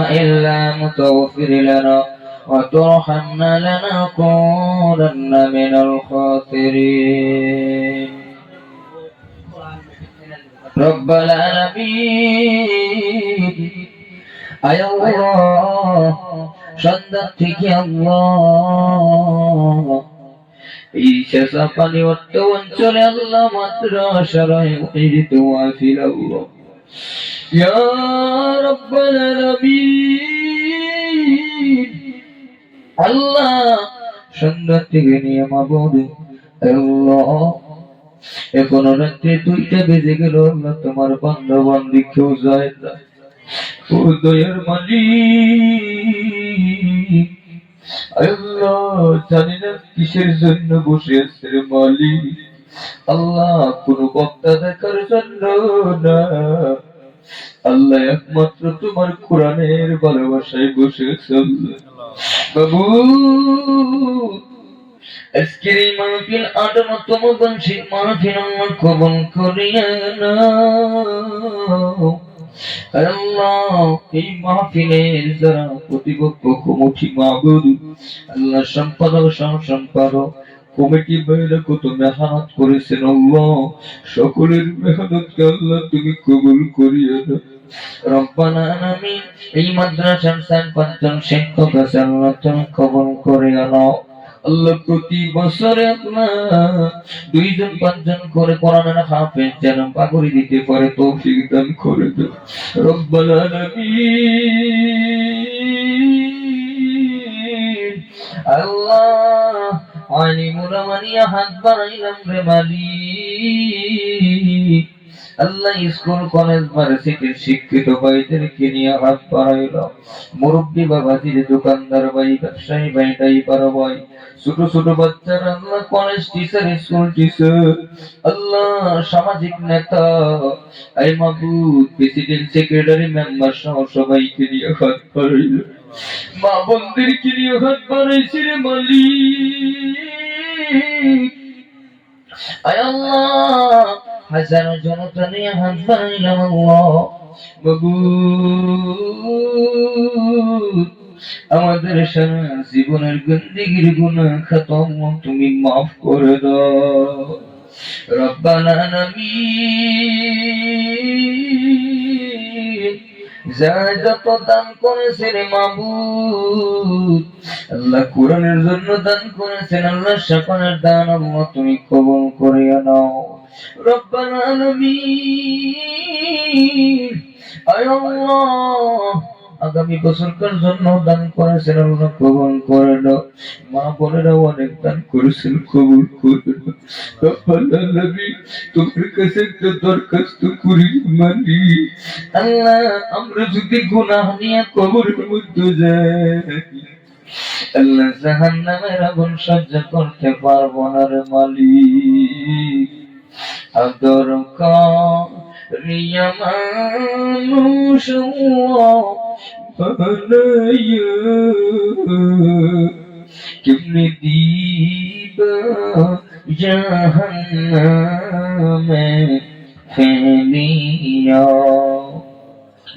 وإن لم تغفر لنا وترحمنا لنكونن من الخاسرين رب العالمين আয় আল্লাহ সন্ধ্যা থেকে আল্লাহ এই শেষা পানি অর্থ অঞ্চলে আল্লাহ মাত্র আশারায় উন্নীত ওয়াফিল আলামিন আল্লাহ সন্ধ্যা থেকে নিয়ে এখন রাত্রে দুইটা বেজে গেল, আল্লাহ তোমার বান্ধবান কেউ যায় না। ও আল্লাহ জানি না কিসের জন্য বসে আছে মালিক। আল্লাহ বক্তা দেখার জন্য না আল্লাহ একমাত্র তোমার কোরআনের ভালোবাসায় বসে। বাবু, আজকের এই মাহফিল আটান্নতম বংশীর মাহফিল কবল করিয়া নাও আল্লাহ প্রতিপক্ষ আল্লাহ সম্পাদক সম্পাদক কমিটি বাইরে কত মেহনত করেছেন আল্লাহ? সকলের মেহনতকে আল্লাহ তুমি কবুল করিয়ে এই মাদ্রাসার পাঁচজন শিক্ষক আছে, আল্লাহ তুমি কবুল করে নাও। আল্লাহ প্রতি বছরে আল্লাহ দুইজন, পাঁচজন করে কোরআনের হাফেজ যেন পাগড়ি দিতে পারে, তৌফিক দান করে দাও। আলিমুরা হাত আল্লাহ স্কুল, কলেজ ভার্সিটির শিক্ষিত ভাইদেরকে নিয়ে হাত বাড়াইলাম মুরব্বী দোকানদার ভাই, ব্যবসায়ী ভাই ড্রাইভার ভাই, ছোট ছোট বাচ্চারা, আল্লাহ কলেজ টিচার স্কুল টিচার আল্লাহ সামাজিক নেতা এই মাহবুব প্রেসিডেন্ট সেক্রেটারি মেম্বার সহ সবাইকে নিয়ে হাত বাড়াইল মা বোনদেরকে নিয়ে হাত বাড়াইছি রে মালিক। আয় জনতা নিয়ে হাত আল্লাহ। বাবু, আমাদের সারা জীবনের গন্দিগির গুণা খতম তুমি মাফ করে দাও। রব্বানা নামিন যা যত দান করেছেন মাবুদ, আল্লাহ কোরআনের জন্য দান করেছেন, আল্লাহ সকলের দান তুমি কবল করিয়া নাও। রব্বানা আলামিন, আয় আল্লাহ আগামী বছরকার জন্য দান করেছেন আল্লাহ কবল করে দাও মা বোনেরাও অনেক দান করেছেন, কবুল করে আলামিন তোমার কাছে একটা দরখাস্ত করি, মানি। আল্লাহ, আমরা যদি গুনাহ নিয়ে কবরের মধ্যে যাই, আল্লাহ জাহান্নামের আগুন সহ্য করতে পারব না রে মালিক। আদর রিয়া মানুষ কেমনি দিব জাহান্নামে ফেলিয়া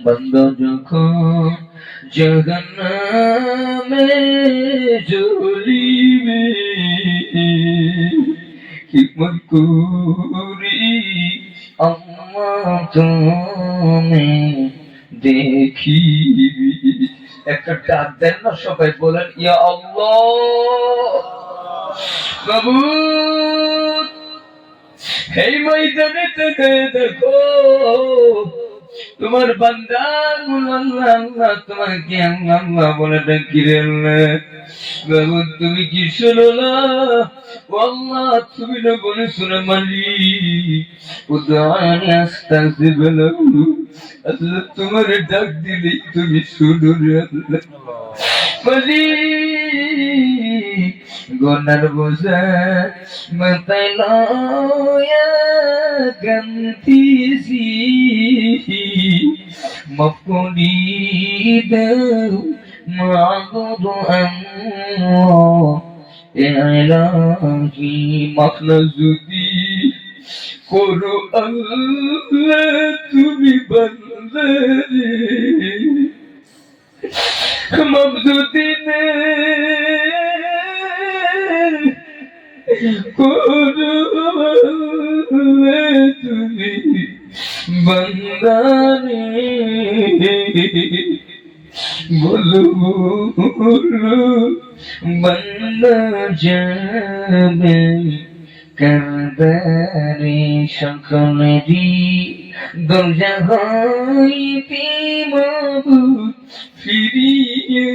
বন্ধ যখন জগন্নামে জ্বলিবে হিকমত করি আম্মা তুমি দেখিবি একটা ডাক দেন না, সবাই বলেন, ইয়া আল্লাহ, বাবু এই ময়দানে থেকে দেখো, তোমার বান্দা আল্লাহ বলে ডাকি। বাবু, তুমি কি শোনো না তুমি না বলে শোনো মালি। উদাহরণে আস্তাগফিরুল্লাহ। আল্লাহ তোমার ডাক দিলে, তুমি শুনো রে আল্লাহ মালিক গোনার বোঝা মাথায় লয়া গান্তিছি মফকুনি দেও মাগুদ মাখলা যদি করো আল্লাহ তুমি বন্দরে। মবজুদিনে করলে তুমি বন্দানি বলো বলো বন্দা যাবে কারদারে সকলেরই দরজা হইতে মাবুদ ফিরিয়ে।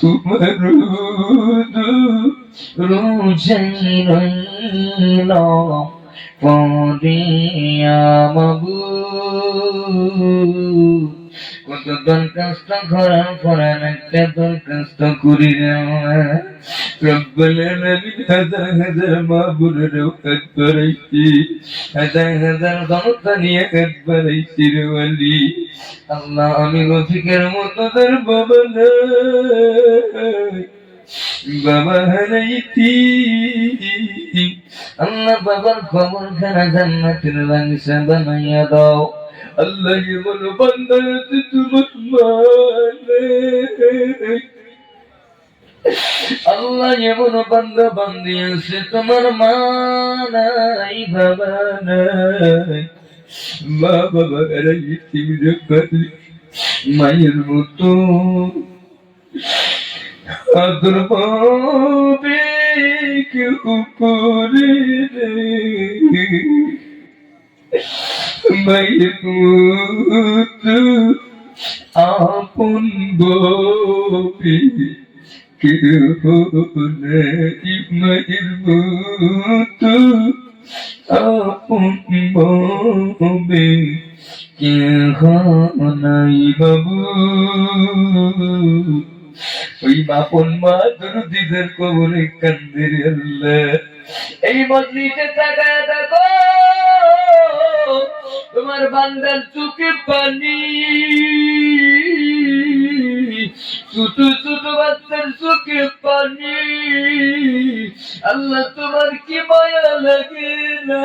তোমার রোজাই রইল পরে আমাবু। কত কষ্ট করার পরান একটা দরখাস্ত করি রব্বুল আলামিন হাজার হাজার মাহবুবের হাত বাড়াইছি হাজার হাজার ক্ষমতা নিয়ে হাত বাড়াইছি রে ওয়ালি আল্লাহ আমি রফিকের মতো তার বাবা নাই বাবা হারাইতি আল্লাহ বাবার খবর খানা জান্নাতের বাগিচা বানাইয়া দাও। আল্লাহ এমন বান্দা আছে তোমার মানে আল্লাহ এমন বান্দা বান্দি আছে তোমার মা নাই বাবা নাই মা বাবা হারাইতি রে মায়ের মতো আদর পাবে কেউ করে মতো আপন মায়ের মতো আপন ববে কেহ নাই বাবু ওই বাপন মা দুরুদিদের কবরে কান্দের এই মজলিসে তাকায় দেখো। তোমার বান্দার চোখে পানি। ছোট ছোট বাচ্চার চোখে পানি। আল্লাহ তোমার কি মায়া লাগে না?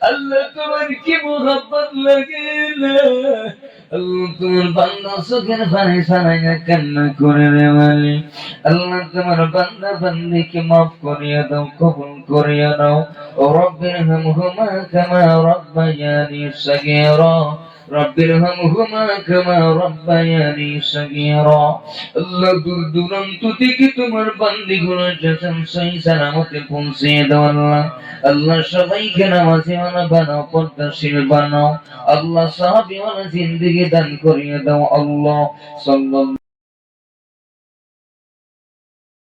আল্লাহ তোমার কি মোহাম্মত লাগে না? তোমার বান্দা চোখের পানি ছাড়াইয়া কান্না করে রে মালি আল্লাহ তোমার বান্দা বান্দিকে মাফ করিয়া দাও, কবুল করিয়া দাও ও রব্বির হামহুমা কামা রব্বায়ানি সগীরা। رب ارحمهما كما ربياني صغيرا আল্লাহ দূর দূরান্ত থেকে তোমার বান্দি গুলো যখন সহি সালামতে পৌঁছে দাও আল্লাহ আল্লাহ সবাইকে নামাজি মানা বানাও পর্দাশীল বানাও আল্লাহ সাহাবি মানা জিন্দিগি দান করিয়ে দাও আল্লাহ সাল্লাল্লাহু